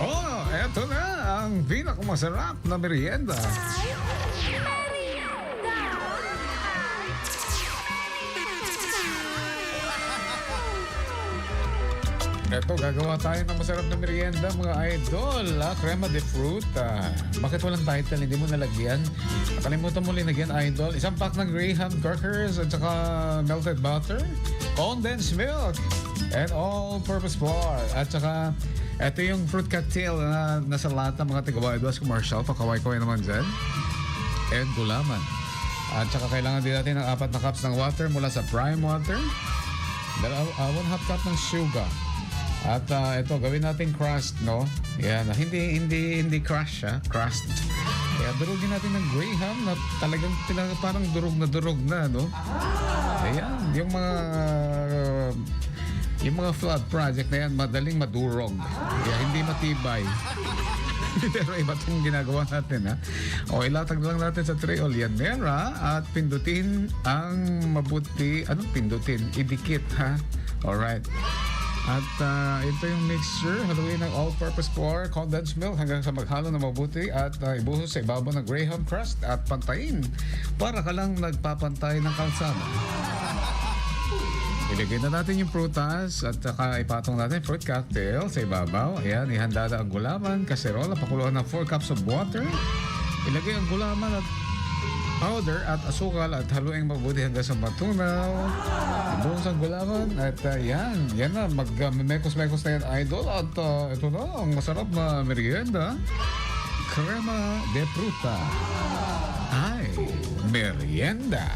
Oh, eto na ang pinakamasarap na merienda. Eto, gagawa tayo ng masarap na merienda, mga idol. Ah, crema de fruta. Bakit walang title? Hindi mo nalagyan? Nakalimutan mo linagyan, idol. Isang pack ng Graham crackers at saka melted butter, condensed milk, and all-purpose flour. At saka, eto yung fruit cocktail na nasa lata mga tigawa-idol commercial. Pakaway-kaway naman dyan. And gulaman. At saka kailangan din natin ng apat na cups ng water mula sa prime water. Dalawa, uh, one half cup ng sugar. At ah, ito, gawin natin crust, no? Yan, hindi, hindi, hindi crush, ha? Crust. Kaya durugin natin ng Graham na talagang parang durog na durog na, no? Ayan, yung mga yung mga flood project na yan, madaling madurog. Kaya hindi matibay. Pero iba itong ginagawa natin, ha? O, ilatag lang natin sa tray o lianera at pindutin ang mabuti. Anong pindutin? Idikit, ha? Alright. At ah, ito yung mixture. Haluin ng all-purpose flour, condensed milk hanggang sa maghalo na mabuti at ah, ibuhos sa ibabaw ng Graham crust at pantayin para ka lang nagpapantay ng kalsada. Ilagay na natin yung prutas at saka ipatong natin fruit cocktail sa ibabaw. Ayan, ihanda na ang gulaman, kaserola, pakuluan ng 4 cups of water. Ilagay ang gulaman at powder at asukal at haluin mabuti hanggang sa matunaw. Buhos ang gulaman at uh, yan, yan na, mag-mekos-mekos na yan idol at uh, ito na, ang masarap na merienda. Crema de fruta. Ay, merienda.